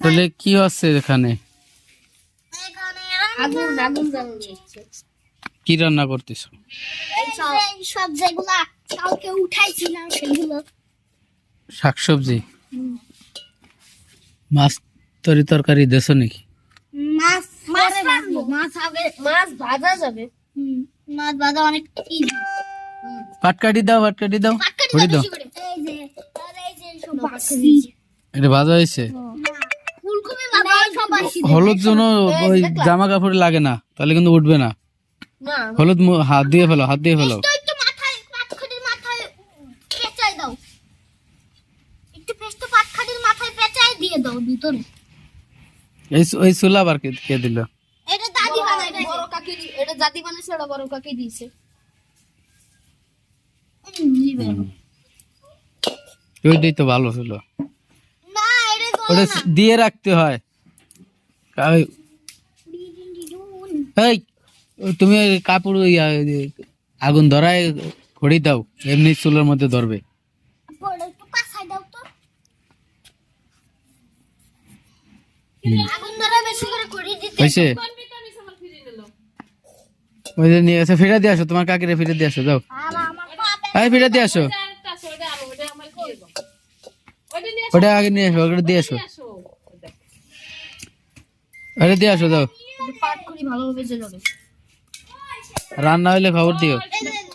তাহলে কি হচ্ছে এখানে? এখানে আগুন আগুন জ্বালানো হচ্ছে কি রান্না করতেছো? এই যে এই সব যেগুলা কালকে উঠাইছিলাম সেগুলো। শাকসবজি? মাছ তরি তরকারি দেছো নাকি? মাছ মাছ মাছ ভাজা যাবে। মাছ বাঁধা অনেক পাটকাটি দাও পাটকাটি দাও। ঘুরি। এটা ভাজা হয়েছে? হলুদ জন্য ওই জামা কাপড় লাগে না তাহলে কিন্তু উঠবে না। না। হলুদ হাত দিয়ে ফেলো হাত দিয়ে ফেলো। একটু একটু মাথায় পাটখাটির মাথায় পেঁচাই দাও। একটু পেস্ট পাটখাটির মাথায় পেঁচাই দিয়ে এই ওই চুলা কে কে দিল? এটা দাদি বানাই বড় কাকি এটা জাতি বানিয়েছে ওটা বড় কাকি দিয়েছে। ওইটাই তো ভালো ছিল না এটা তো ওটা দিয়ে রাখতে হয়। এই তুমি কাপড় আগুন ধরায় খড়ি দাও, এমনি চুলের মধ্যে ধরবে। নিয়ে ফিরে দিয়ে আসো, তোমার কাকিরে ফিরে দিয়ে আসো, যাও। ফিরে দিয়ে আসো। ওটা আগে নিয়ে আসো, ওটা দিয়ে আসো। ওটা দিয়ে আসো যাবে রান্না হইলে খবর দিও।